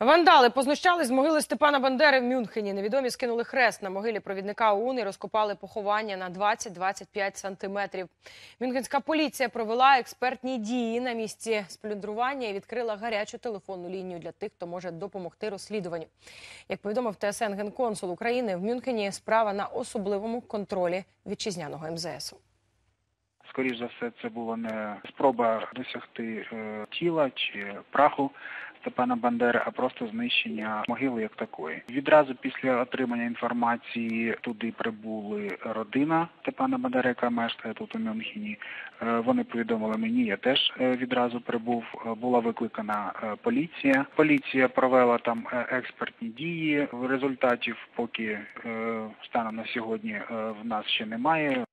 Вандали познущались з могили Степана Бандери в Мюнхені. Невідомі скинули хрест на могилі провідника ОУН і розкопали поховання на 20-25 сантиметрів. Мюнхенська поліція провела експертні дії на місці сплюндрування і відкрила гарячу телефонну лінію для тих, хто може допомогти розслідуванню. Як повідомив ТСН генконсул України, в Мюнхені справа на особливому контролі вітчизняного МЗСу. Скоріш за все, це була не спроба досягти е, тіла чи праху Степана Бандери, а просто знищення могили як такої. Відразу після отримання інформації туди прибули родина Степана Бандери, яка мешкає тут у Мюнхені. Е, Вони повідомили мені, я теж е, відразу прибув. Була викликана поліція. Поліція провела там експертні дії. Результатів поки станом на сьогодні в нас ще немає.